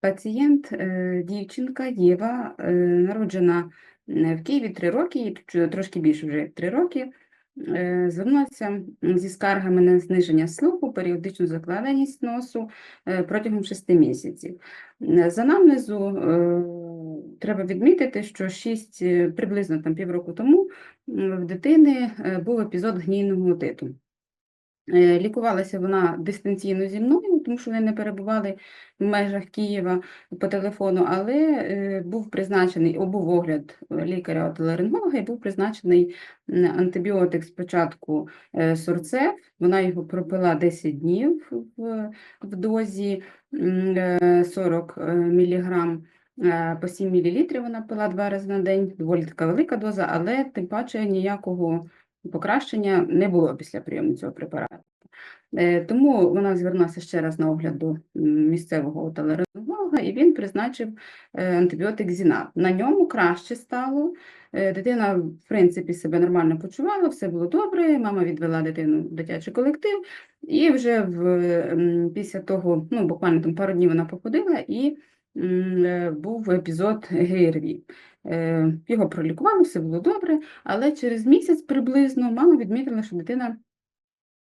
Пацієнт, е, дівчинка Єва, е, народжена е, в Києві 3 роки, трошки більше вже 3 роки, звернулася зі скаргами на зниження слуху, періодичну закладеність носу е, протягом 6 місяців. Е, З анамнезу е, треба відмітити, що 6, е, приблизно там півроку тому в дитини був епізод гнійного отиту. Е, Лікувалася вона дистанційно зі мною, тому що вони не перебували в межах Києва по телефону, але е, був призначений обовогляд лікаря-отоларинголога і був призначений антибіотик спочатку е, Сурцев. Вона його пропила 10 днів в, в дозі е, 40 мг. По 7 мл вона пила два рази на день, доволі така велика доза, але тим паче ніякого покращення не було після прийому цього препарату. Е, Тому вона звернулася ще раз на огляд до місцевого отоларинголога, і він призначив е, антибіотик Зінат. На ньому краще стало. Е, Дитина, в принципі, себе нормально почувала, все було добре. Мама відвела дитину в дитячий колектив, і вже в, після того, ну, буквально там пару днів вона походила, і був епізод ГРВІ. Е, Його пролікували, все було добре, але через місяць приблизно мама відмітила, що дитина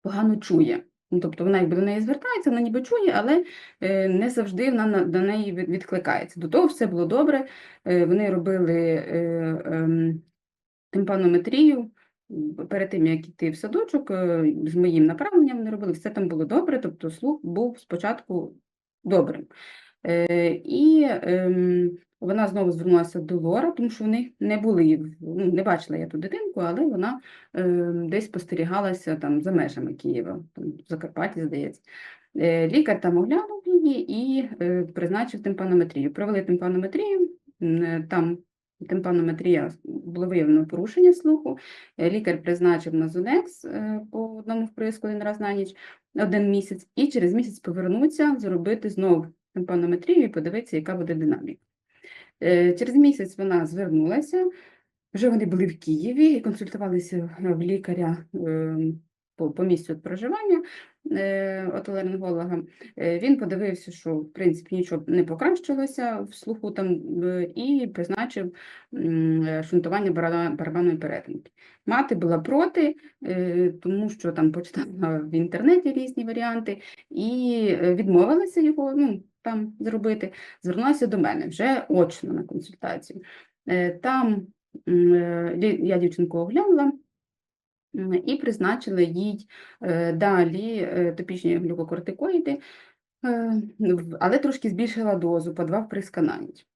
погано чує. Ну, тобто вона якби до неї звертається, вона ніби чує, але е, не завжди вона до неї відкликається. До того все було добре. е, Вони робили е, ем, тимпанометрію перед тим, як йти в садочок, е, з моїм направленням вони робили, все там було добре, тобто слух був спочатку добрим. Е, І ем, вона знову звернулася до Лора, тому що вони не були, ну, не бачила я ту дитинку, але вона ем, десь спостерігалася там за межами Києва, там, в Закарпатті, здається. Е, Лікар там оглянув її і е, призначив тимпанометрію. Провели тимпанометрію, там тимпанометрія було виявлено порушення слуху. Лікар призначив назонекс е, по одному вприску один раз на ніч, один місяць, і через місяць повернуться зробити знову тимпанометрію і подивитися, яка буде динаміка. Е, Через місяць вона звернулася, вже вони були в Києві і консультувалися в лікаря е, по, по місцю проживання е, отоларинголога. Е, Він подивився, що в принципі нічого не покращилося в слуху там е, і призначив е, шунтування барабан- барабанної перетинки. Мати була проти, е, тому що там почитала в інтернеті різні варіанти і е, відмовилася його ну, там зробити. Звернулася до мене вже очно на консультацію. Е, Там е, я дівчинку оглянула і призначила їй е, далі е, топічні глюкокортикоїди, е, але трошки збільшила дозу по два вприска на ніч. Е,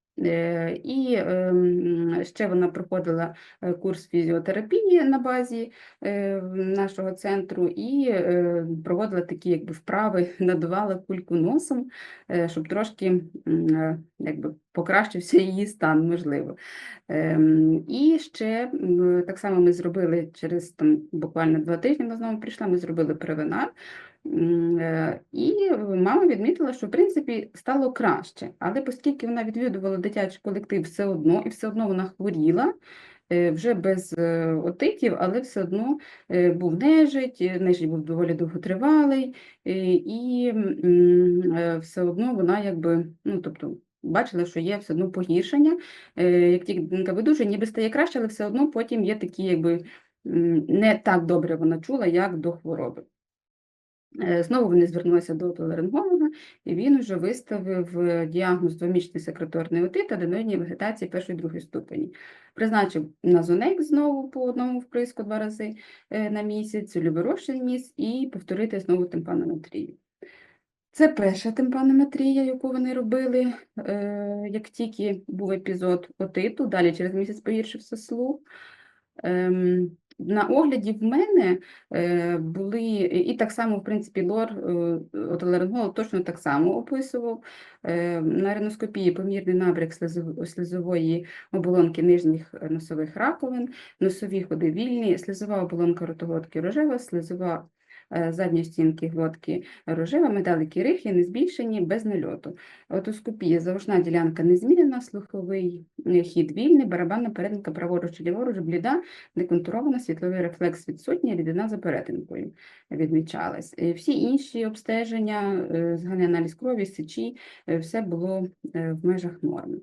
І ем, ще вона проходила е, курс фізіотерапії на базі е, нашого центру і е, проводила такі якби, вправи, надувала кульку носом, е, щоб трошки е, якби, покращився її стан, можливо. Ем, І ще так само ми зробили через там, буквально два тижні, вона знову прийшла, ми зробили превенар. Е, І мама відмітила, що в принципі стало краще, але оскільки вона відвідувала дитячий колектив все одно, і все одно вона хворіла, е, вже без е, отитів, але все одно був нежить, нежить був доволі довготривалий, і все одно вона якби, ну тобто. Бачила, що є все одно погіршення. Як тільки видужує, ніби стає краще, але все одно потім є такі, якби не так добре вона чула, як до хвороби. Е, Знову вони звернулися до отоларинголога, і він вже виставив е, діагноз двомісячний секреторний отит, аденоїдній вегетації першої і другої ступені. Призначив назонек знову по одному вприску два рази е, на місяць, люборощий міс і повторити знову тимпанометрію. Це перша тимпанометрія, яку вони робили, як тільки був епізод отиту, далі через місяць погіршився слух. На огляді в мене е, були, і так само, в принципі, лор е, отоларинголог точно так само описував. Е, На риноскопії помірний набряк слізової оболонки нижніх носових раковин, носові ходи вільні, слизова оболонка ротоглотки рожева, слизова е, задньої стінки глотки рожева, металики рихлі, не збільшені, без нальоту. Отоскопія, завушна ділянка незмінена, слуховий е, хід вільний, барабанна перетинка праворуч і ліворуч, бліда, деконтурована, світловий рефлекс відсутній, рідина за перетинкою відмічалась. Е, Всі інші обстеження, е, аналіз крові, сечі, е, все було е, в межах норми.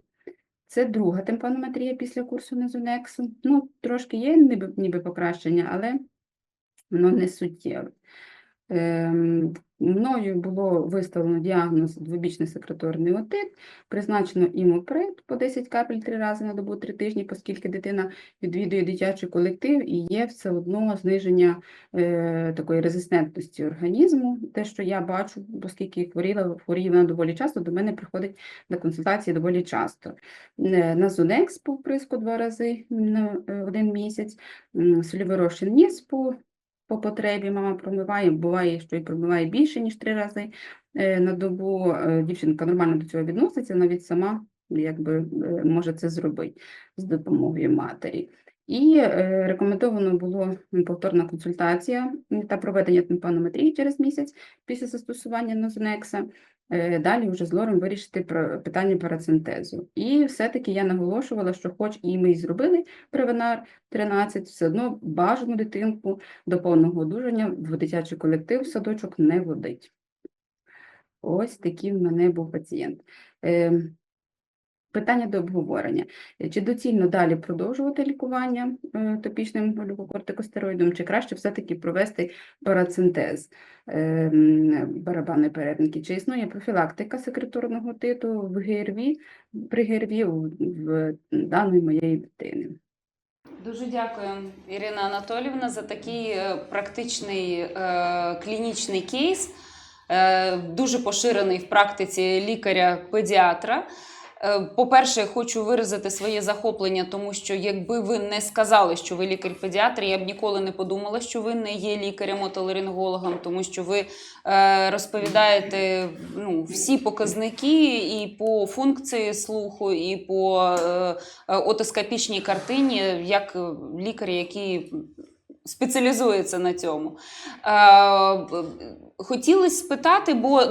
Це друга тимпанометрія після курсу Незунексу. Ну, трошки є ніби, ніби покращення, але воно не суттєве. Ем, мною було виставлено діагноз двобічний секреторний отит, призначено імопред по 10 капель три рази на добу, три тижні, оскільки дитина відвідує дитячий колектив і є все одно зниження е, такої резистентності організму. Те, що я бачу, оскільки хворіла, хворіла вона доволі часто, до мене приходить на консультації доволі часто. Е, На Зунекс по вприску два рази на е, один місяць, сольовий розчин ніс по по потребі мама промиває, буває, що і промиває більше, ніж три рази е, на добу. Е, Дівчинка нормально до цього відноситься, навіть сама якби, е, може це зробити з допомогою матері. І е, рекомендовано було повторна консультація та проведення тимпанометрії через місяць після застосування нозонекса. Е, Далі вже з лором вирішити питання парацентезу. І все-таки я наголошувала, що хоч і ми зробили превенар 13, все одно бажану дитинку до повного одужання в дитячий колектив садочок не водить. Ось такий в мене був пацієнт. Питання до обговорення. Чи доцільно далі продовжувати лікування е, топічним глюкокортикостероїдом, чи краще все-таки провести парацентез е, м, барабанної перетинки? Чи існує профілактика секреторного титу в ГРВІ, при ГРВІ в даної моєї дитини? Дуже дякую, Ірина Анатолівна, за такий е, практичний е, клінічний кейс, дуже поширений в практиці лікаря-педіатра. Е, По-перше, хочу виразити своє захоплення, тому що якби ви не сказали, що ви лікар-педіатр, я б ніколи не подумала, що ви не є лікарем-отоларингологом, тому що ви е, розповідаєте ну, всі показники і по функції слуху, і по е, отоскопічній картині, як лікар, який спеціалізується на цьому. Е, Хотілося спитати, бо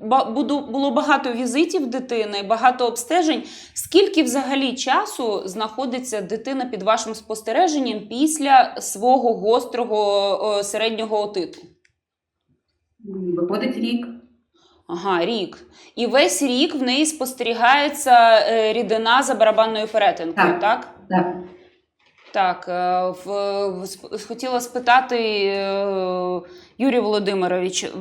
ну, було багато візитів дитини, багато обстежень. Скільки взагалі часу знаходиться дитина під вашим спостереженням після свого гострого е, середнього отиту? Виходить рік. Ага, рік. І весь рік в неї спостерігається е, рідина за барабанною перетинкою, Так. так? Так. Так, е, хотіла спитати е, Юрій Володимирович.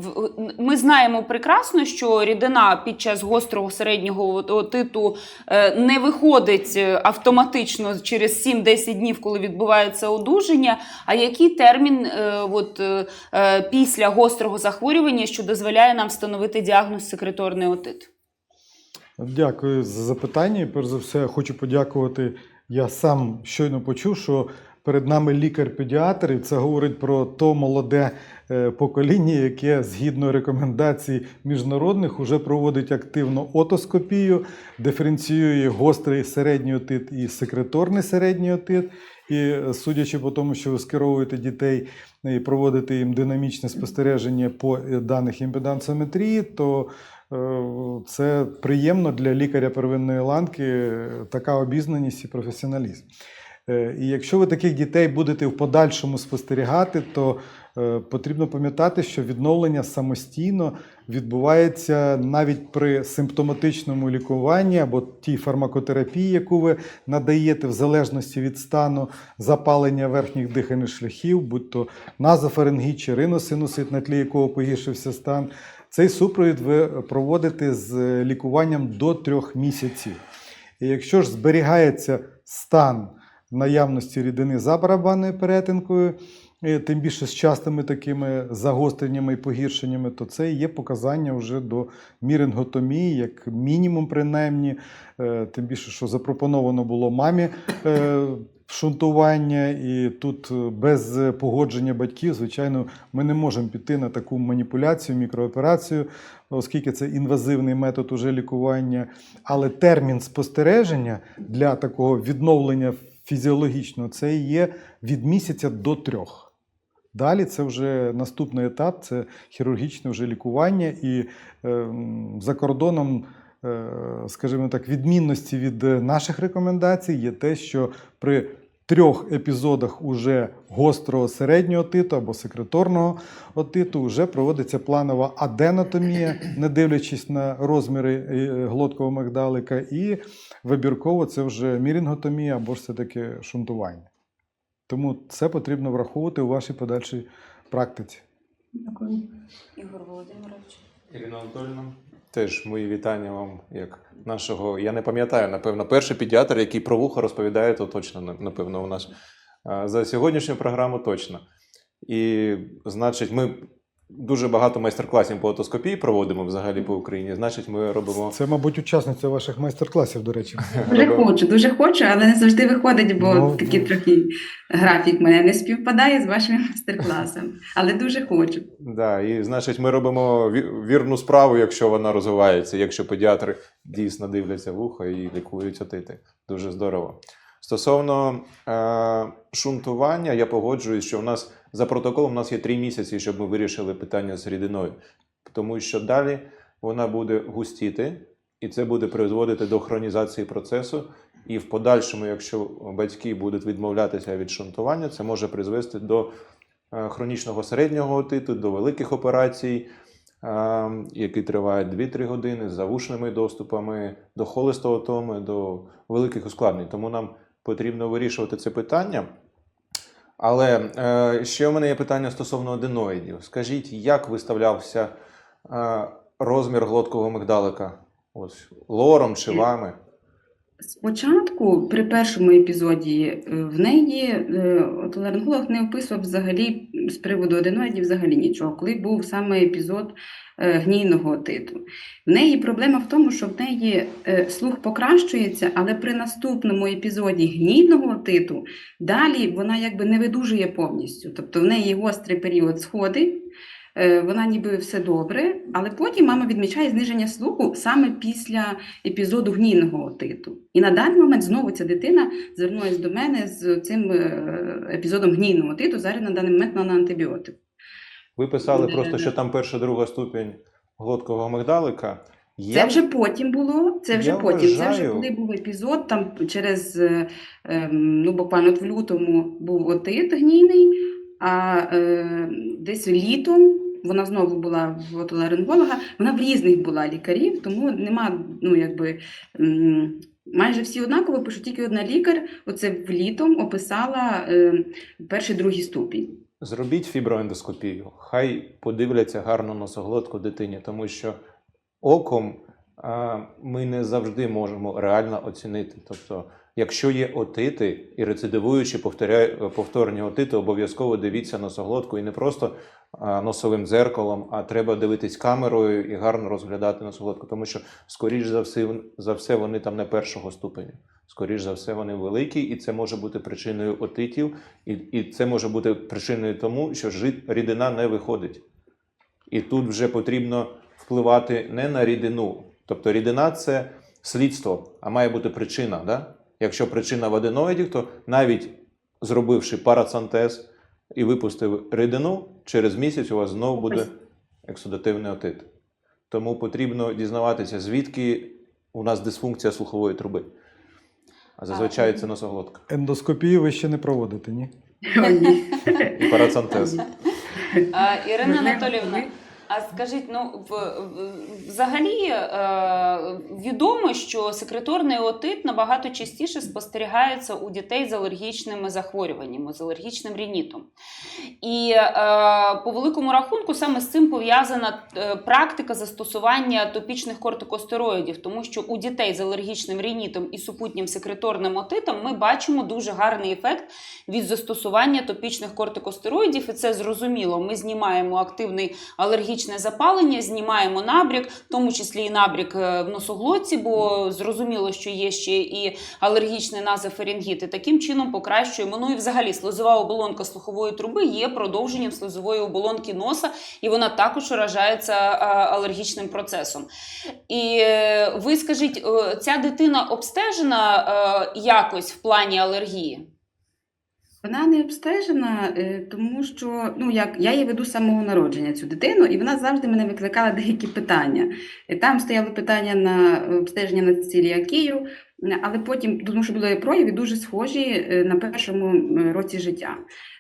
Ми знаємо прекрасно, що рідина під час гострого середнього отиту е, не виходить автоматично через 7-10 днів, коли відбувається одужання. А який термін от, після гострого захворювання, що дозволяє нам встановити діагноз секреторний отит? Дякую за запитання. Перш за все, хочу подякувати. Я сам щойно почув, що перед нами лікар-педіатр, і це говорить про то молоде е, покоління, яке згідно рекомендацій міжнародних уже проводить активно отоскопію, диференціює гострий середній отит і секреторний середній отит. І е, судячи по тому, що ви скеровуєте дітей і проводите їм динамічне спостереження по е, даних імпедансометрії, то Е, Це приємно для лікаря первинної ланки, е, така обізнаність і професіоналізм. Е, І якщо ви таких дітей будете в подальшому спостерігати, то е, потрібно пам'ятати, що відновлення самостійно відбувається навіть при симптоматичному лікуванні або тій фармакотерапії, яку ви надаєте в залежності від стану запалення верхніх дихальних шляхів, будь то назофарингіт чи риносинусит, на тлі якого погіршився стан. Цей супровід ви проводите з лікуванням до трьох місяців. І якщо ж зберігається стан наявності рідини за барабанною перетинкою, тим більше з частими такими загостреннями і погіршеннями, то це є показання вже до міринготомії, як мінімум, принаймні. Е, Тим більше, що запропоновано було мамі е, шунтування, і тут е, без погодження батьків, звичайно, ми не можемо піти на таку маніпуляцію, мікрооперацію, оскільки це інвазивний метод уже лікування. Але термін спостереження для такого відновлення фізіологічного це є від місяця до трьох. Далі це вже наступний етап, це хірургічне вже лікування, і е, за кордоном, е, скажімо так, відмінності від е, наших рекомендацій є те, що при трьох епізодах уже гострого середнього титу або секреторного отиту вже проводиться планова аденотомія, не дивлячись на розміри е, глоткового мигдалика, і вибірково це вже мірінготомія або ж все-таки шунтування. Тому це потрібно враховувати у вашій подальшій практиці. Дякую. Ігор Володимирович. Ірина Анатольовна, теж мої вітання вам, як нашого. Я не пам'ятаю, напевно, перший педіатр, який про вухо розповідає, то точно, напевно, у нас за сьогоднішню програму точно. І, значить, ми дуже багато майстер-класів по отоскопії проводимо взагалі по Україні. Значить, ми робимо. Це, мабуть, учасниця ваших майстер-класів, до речі. Дуже хочу, дуже хочу, але не завжди виходить, бо Ну, такий трохи графік мене не співпадає з вашими майстер-класами. Але дуже хочу. Да, і значить, ми робимо ві- вірну справу, якщо вона розвивається, якщо педіатри дійсно дивляться вухо і лікують отити. Дуже здорово. Стосовно е, шунтування, я погоджуюсь, що в нас за протоколом у нас є три місяці, щоб ми вирішили питання з рідиною, тому що далі вона буде густіти, і це буде призводити до хронізації процесу. І в подальшому, якщо батьки будуть відмовлятися від шунтування, це може призвести до е, хронічного середнього отиту, до великих операцій, е, які тривають 2-3 години з завушними доступами, до холестеотоми, до великих ускладнень. Тому нам потрібно вирішувати це питання. Але е, ще у мене є питання стосовно аденоїдів. Скажіть, як виставлявся е, розмір глоткового мигдалика? Ось лором чи вами? Спочатку, при першому епізоді, е, в неї е, отоларинголог не описував взагалі з приводу аденоїдів взагалі нічого, коли був саме епізод е, гнійного отиту. В неї проблема в тому, що в неї е, слух покращується, але при наступному епізоді гнійного отиту далі вона якби не видужує повністю. Тобто в неї гострий період сходить. Е, Вона ніби все добре, але потім мама відмічає зниження слуху саме після епізоду гнійного отиту. І на даний момент знову ця дитина звернулася до мене з цим е, епізодом гнійного отиту. Зараз на даний момент вона на антибіотик. Ви писали просто, що там перша друга ступінь глоткового мигдалика. Це вже потім було. Це вже Я потім. Це вже коли був епізод, там через е, ем, ну буквально в лютому був отит гнійний, а е, десь літом. Вона знову була в отоларинголога, вона в різних була лікарів, тому нема, ну якби майже всі однаково пишуть, тільки одна лікар, оце влітом описала е, перший другий ступінь. Зробіть фіброендоскопію, хай подивляться гарно носоглотку дитині, тому що оком а, ми не завжди можемо реально оцінити. Тобто, якщо є отити і рецидивуючі повторя- повторні отити, обов'язково дивіться носоглотку і не просто носовим дзеркалом, а треба дивитись камерою і гарно розглядати носоглотку, тому що, скоріш за все, за все вони там не першого ступеня. Скоріш за все, вони великі, і це може бути причиною отитів, і, і це може бути причиною тому, що рідина не виходить. І тут вже потрібно впливати не на рідину. Тобто рідина це слідство, а має бути причина. Да? Якщо причина в аденоїді, то навіть зробивши парацентез і випустив рідину, через місяць у вас знову буде ексудативний отит. Тому потрібно дізнаватися, звідки у нас дисфункція слухової труби. А зазвичай це носоглотка Ендоскопію ви ще не проводите, ні? Ні. і парацентез. Ірина Анатолійовна. Анатоліївна, ви- а скажіть, ну в, в- взагалі е, відомо, що секреторний отит набагато частіше спостерігається у дітей з алергічними захворюваннями, з алергічним рінітом. І е, по великому рахунку саме з цим пов'язана е, практика застосування топічних кортикостероїдів, тому що у дітей з алергічним рінітом і супутнім секреторним отитом ми бачимо дуже гарний ефект від застосування топічних кортикостероїдів, і це зрозуміло. Ми знімаємо активний алергічне запалення, знімаємо набряк, в тому числі і набряк е, в носоглотці, бо зрозуміло, що є ще і алергічний назофарингіт. І таким чином покращуємо. Ну і взагалі слизова оболонка слухової труби є продовженням слизової оболонки носа, і вона також вражається е, алергічним процесом. І е, ви скажіть, ця дитина обстежена якось в плані алергії? Вона не обстежена, е, тому що ну як я її веду з самого народження цю дитину, і вона завжди мене викликала деякі питання. Там стояли питання на обстеження на целіакію, е, але потім, тому що були прояви дуже схожі е, на першому е, році життя.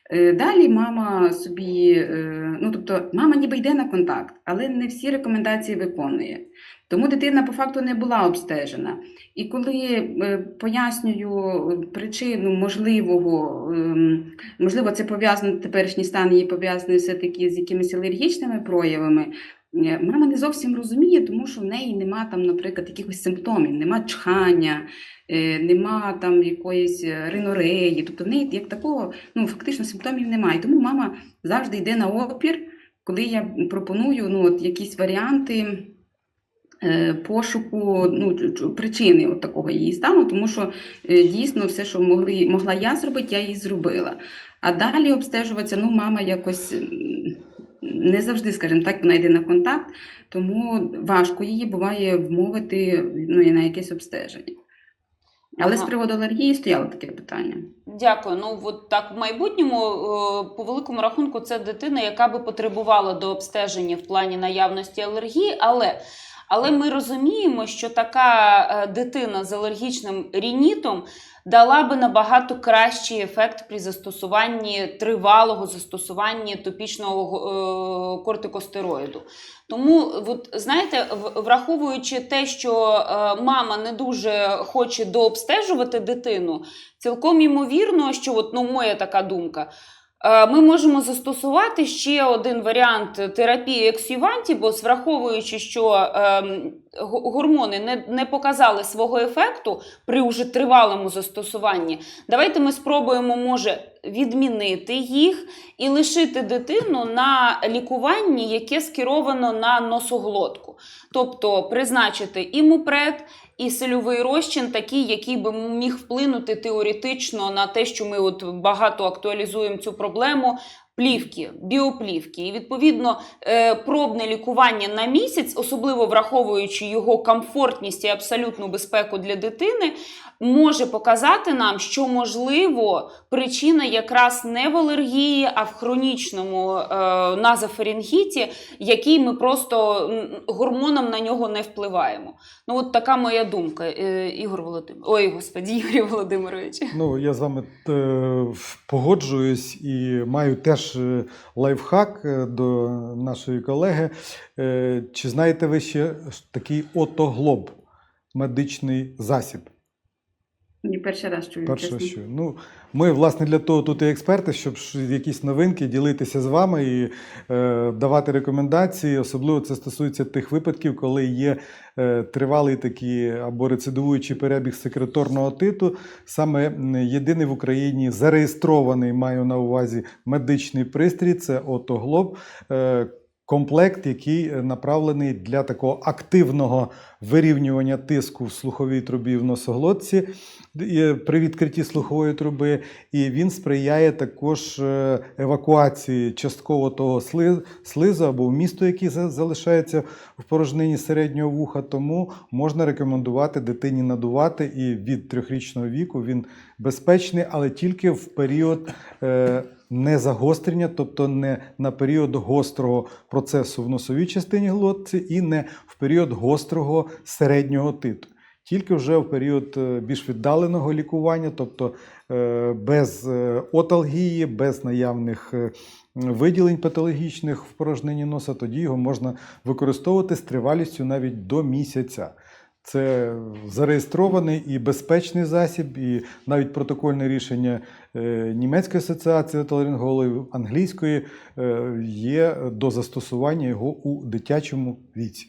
Е, Далі мама собі, е, ну тобто, мама ніби йде на контакт, але не всі рекомендації виконує. Тому дитина по факту не була обстежена. І коли е, пояснюю причину можливого, ем, можливо, це пов'язано теперішній стан її пов'язаний все-таки з якимись алергічними проявами. е, Мама не зовсім розуміє, тому що в неї нема там, наприклад, якихось симптомів, нема чхання, е, нема там якоїсь е, ринореї. Тобто в неї як такого ну, фактично симптомів немає. Тому мама завжди йде на опір, коли я пропоную ну, от, якісь варіанти е, пошуку ну, причини от такого її стану, тому що е, дійсно все, що могли, могла я зробити, я її зробила. А далі обстежуватися, ну, мама якось не завжди, скажімо так, вона йде на контакт, тому важко її буває вмовити ну, і на якесь обстеження. Але з приводу алергії стояло таке питання. Дякую. Ну от так в майбутньому, е, по великому рахунку, це дитина, яка би потребувала до обстеження в плані наявності алергії, але. Але ми розуміємо, що така е, дитина з алергічним рінітом дала би набагато кращий ефект при застосуванні тривалого застосуванні топічного е, кортикостероїду. Тому, от, знаєте, враховуючи те, що е, мама не дуже хоче дообстежувати дитину, цілком ймовірно, що от, ну, моя така думка. Е, Ми можемо застосувати ще один варіант терапії ексювантібус, враховуючи, що ем, гормони не, не показали свого ефекту при уже тривалому застосуванні. Давайте ми спробуємо, може, відмінити їх і лишити дитину на лікуванні, яке скеровано на носоглотку. Тобто призначити імупред і сильовий розчин, такий, який би міг вплинути теоретично на те, що ми от багато актуалізуємо цю проблему. Плівки, біоплівки, і відповідно е, пробне лікування на місяць, особливо враховуючи його комфортність і абсолютну безпеку для дитини, може показати нам, що можливо причина якраз не в алергії, а в хронічному е, назофарингіті, який ми просто гормоном на нього не впливаємо. Ну, от така моя думка, е, Ігор Володимирович. Ой, господі, Ігорі Володимирович. Ну, я з вами е, погоджуюсь і маю теж е, лайфхак е, до нашої колеги. Чи знаєте ви ще такий отоглоб, медичний засіб? Ні, перший раз чую. Перше, чесно. що ну ми власне для того тут і експерти, щоб якісь новинки ділитися з вами і е, давати рекомендації. Особливо це стосується тих випадків, коли є е, тривалий такий або рецидивуючий перебіг секреторного титу. Саме єдиний в Україні зареєстрований, маю на увазі медичний пристрій. Це отоглоб. Е, Комплект, який е, направлений для такого активного вирівнювання тиску в слуховій трубі в носоглотці при відкритті слухової труби, і він сприяє також е, евакуації частково того слизу або вмісту, який за- залишається в порожнині середнього вуха. Тому можна рекомендувати дитині надувати, і від трьохрічного віку він безпечний, але тільки в період. Не загострення, тобто не на період гострого процесу в носовій частині глотці і не в період гострого середнього титу тільки вже в період е, більш віддаленого лікування, тобто е, без е, оталгії, без наявних виділень патологічних в порожнині носа, тоді його можна використовувати з тривалістю навіть до місяця. Це зареєстрований і безпечний засіб, і навіть протокольне рішення е, Німецької асоціації отоларингологів, англійської е, є до застосування його у дитячому віці.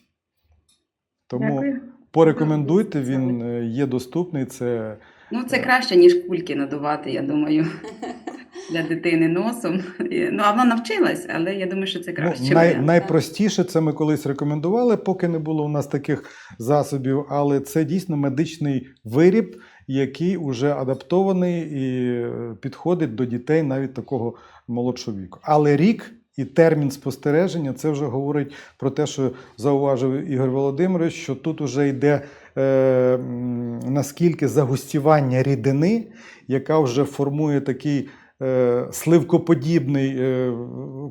Тому Дякую. Порекомендуйте, він е, є доступний. Це Ну, це краще, ніж кульки надувати, я думаю, для дитини носом. Ну, а вона навчилась, але я думаю, що це ну, краще. най, найпростіше. Це ми колись рекомендували, поки не було у нас таких засобів. Але це дійсно медичний виріб, який вже адаптований і е, підходить до дітей навіть такого молодшого віку. Але рік. І термін спостереження це вже говорить про те, що зауважив Ігор Володимирович, що тут вже йде е, наскільки загустівання рідини, яка вже формує такий сливкоподібний е,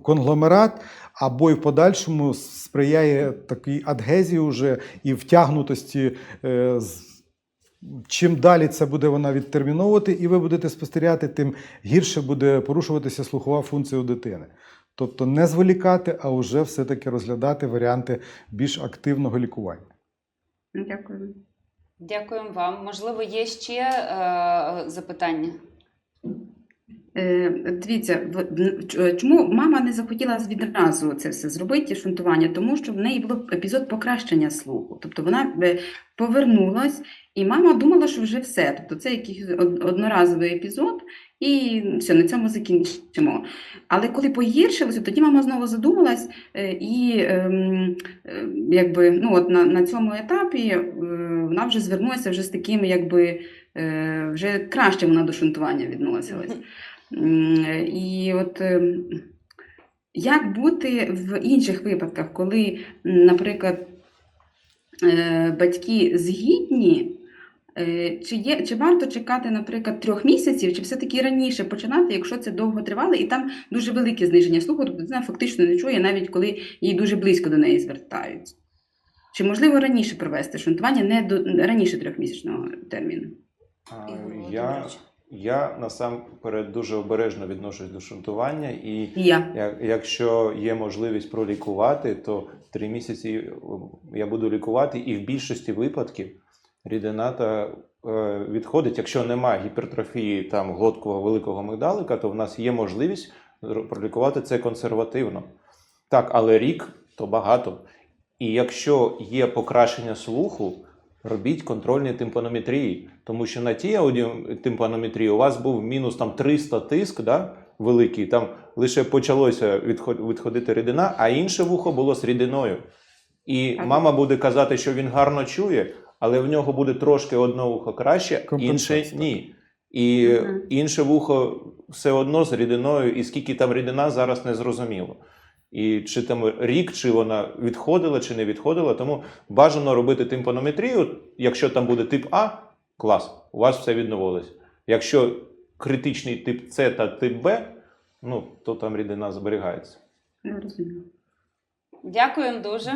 конгломерат, або й в подальшому сприяє такій адгезії вже і втягнутості. е, Чим далі це буде вона відтерміновувати, і ви будете спостерігати, тим гірше буде порушуватися слухова функція у дитини. Тобто не зволікати, а вже все-таки розглядати варіанти більш активного лікування. Дякую. Дякуємо вам. Можливо, є ще е, запитання? Е, Дивіться, ч- чому мама не захотіла відразу це все зробити, шунтування? Тому що в неї був епізод покращення слуху. Тобто вона е, повернулась, і мама думала, що вже все. Тобто це якийсь одноразовий епізод, і все, на цьому закінчимо. Але коли погіршилося, тоді мама знову задумалась, е, і ем, е, якби, ну, от на, на цьому етапі е, вона вже звернулася вже з таким, якби е, вже краще вона до шунтування відносилась. І от ем, як бути в інших випадках, коли, наприклад, е, батьки згідні, е, чи, є, чи варто чекати, наприклад, трьох місяців, чи все-таки раніше починати, якщо це довго тривало, і там дуже велике зниження слуху, тобто дитина фактично не чує, навіть коли їй дуже близько до неї звертаються. Чи можливо раніше провести шунтування, не до раніше трьохмісячного терміну? А, Я. я насамперед дуже обережно відношусь до шунтування, і я. якщо є можливість пролікувати, то три місяці е, я буду лікувати, і в більшості випадків рідина та, е, відходить. Якщо немає гіпертрофії там глоткового великого мигдалика, то в нас є можливість пролікувати це консервативно. Так, але рік то багато. І якщо є покращення слуху, робіть контрольні тимпанометрії, тому що на тій аудіотимпанометрії у вас був мінус там 300 тиск, да, великий, там лише почалося відходити рідина, а інше вухо було з рідиною. І А- мама буде казати, що він гарно чує, але в нього буде трошки одне вухо краще, інше ні. І інше вухо все одно з рідиною, і скільки там рідина зараз не зрозуміло. І чи там рік, чи вона відходила, чи не відходила. Тому бажано робити тимпанометрію. Якщо там буде тип А, клас, у вас все відновилось. Якщо критичний тип С та тип Б, ну то там рідина зберігається. Я розумію. Дякую дуже.